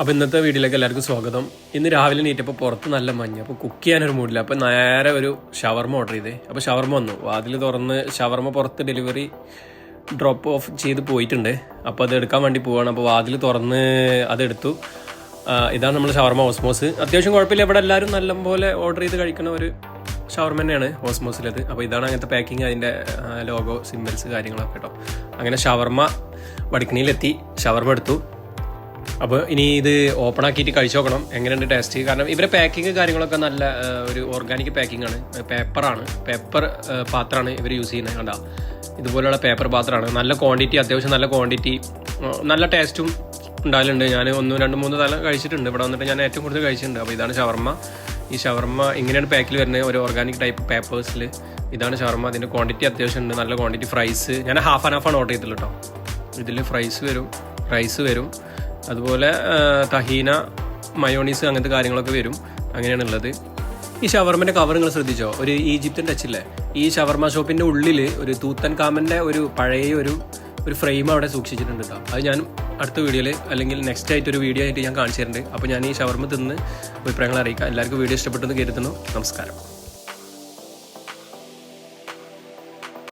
അപ്പോൾ ഇന്നത്തെ വീഡിയോയിലേക്ക് എല്ലാവർക്കും സ്വാഗതം. ഇന്ന് രാവിലെ നീറ്റപ്പോൾ പുറത്ത് നല്ല മഞ്ഞ്. അപ്പോൾ കുക്ക് ചെയ്യാനൊരു മൂഡില്ല അപ്പോൾ നേരെ ഒരു ഷവർമ ഓർഡർ ചെയ്തേ. അപ്പോൾ ഷവർമ വന്നു. വാതിൽ തുറന്ന് ഷവർമ പുറത്ത് ഡെലിവറി ഡ്രോപ്പ് ഓഫ് ചെയ്ത് പോയിട്ടുണ്ട്. അപ്പോൾ അത് എടുക്കാൻ വേണ്ടി പോവാണ്. അപ്പോൾ വാതിൽ തുറന്ന് അതെടുത്തു ഇതാണ് നമ്മൾ ഷവർമ ഓസ്മോസ്. അത്യാവശ്യം കുഴപ്പമില്ല. ഇവിടെ എല്ലാവരും നല്ലപോലെ ഓർഡർ ചെയ്ത് കഴിക്കുന്ന ഒരു ഷവർമ തന്നെയാണ് ഓസ്മോസിലത്. അപ്പോൾ ഇതാണ് അങ്ങനത്തെ പാക്കിങ് അതിന്റെ ലോഗോ സിമ്പിൾസ് കാര്യങ്ങളൊക്കെ കേട്ടോ. അങ്ങനെ ഷവർമ വടിക്കണിയിലെത്തി. ഷവർമ എടുത്തു. അപ്പോൾ ഇനി ഇത് ഓപ്പൺ ആക്കിയിട്ട് കഴിച്ചു നോക്കണം. എങ്ങനെയുണ്ട് ടേസ്റ്റ് കാരണം ഇവരെ പാക്കിങ് കാര്യങ്ങളൊക്കെ നല്ല ഒരു ഓർഗാനിക് പാക്കിംഗ് ആണ്. പേപ്പറാണ് പേപ്പർ പാത്രമാണ് ഇവർ യൂസ് ചെയ്യുന്നത്. കണ്ടാ? ഇതുപോലെയുള്ള പേപ്പർ പാത്രമാണ്. നല്ല ക്വാണ്ടിറ്റി അത്യാവശ്യം നല്ല ക്വാണ്ടിറ്റി നല്ല ടേസ്റ്റും ഉണ്ടാകലുണ്ട് ഞാൻ ഒന്ന് രണ്ട് മൂന്ന് തല കഴിച്ചിട്ടുണ്ട്. ഇവിടെ വന്നിട്ട് ഞാൻ ഏറ്റവും കൂടുതൽ കഴിച്ചിട്ടുണ്ട്. അപ്പോൾ ഇതാണ് ഷവർമ്മ. ഈ ഷവർമ്മ ഇങ്ങനെയാണ് പാക്കിൽ വരുന്നത്. ഒരു ഓർഗാനിക് ടൈപ്പ് പേപ്പേഴ്സിൽ ഇതാണ് ഷവർമ്മ. അതിന്റെ ക്വാണ്ടിറ്റി അത്യാവശ്യം ഉണ്ട്. നല്ല ക്വാണ്ടിറ്റി ഫ്രൈസ് ഞാൻ ഹാഫ് ആൻഡ് ഹാഫ് ആണ് ഓർഡർ ചെയ്തിട്ടുള്ളൂ കേട്ടോ ഇതിൽ ഫ്രൈസ് വരും റൈസ് വരും അതുപോലെ തഹീന മയോണീസ് അങ്ങനത്തെ കാര്യങ്ങളൊക്കെ വരും. അങ്ങനെയാണ് ഉള്ളത്. ഈ ഷവർമന്റെ കവർ നിങ്ങൾ ശ്രദ്ധിച്ചോ? ഒരു ഈജിപ്തിന്റെ ടച്ചില്ലേ ഈ ഷവർമ ഷോപ്പിന്റെ ഉള്ളിൽ ഒരു തൂത്തൻ കാമന്റെ ഒരു പഴയ ഒരു ഒരു ഫ്രെയിം അവിടെ സൂക്ഷിച്ചിട്ടുണ്ട് കേട്ടോ അത് ഞാൻ അടുത്ത വീഡിയോയിൽ അല്ലെങ്കിൽ നെക്സ്റ്റ് ആയിട്ട് ഒരു വീഡിയോ ആയിട്ട് ഞാൻ കാണിച്ചു തരുന്നുണ്ട് അപ്പോൾ ഞാൻ ഈ ഷവർമ തിന്ന് അഭിപ്രായങ്ങൾ അറിയിക്കാം. എല്ലാവർക്കും വീഡിയോ ഇഷ്ടപ്പെട്ടെന്ന് കരുതുന്നു. നമസ്കാരം.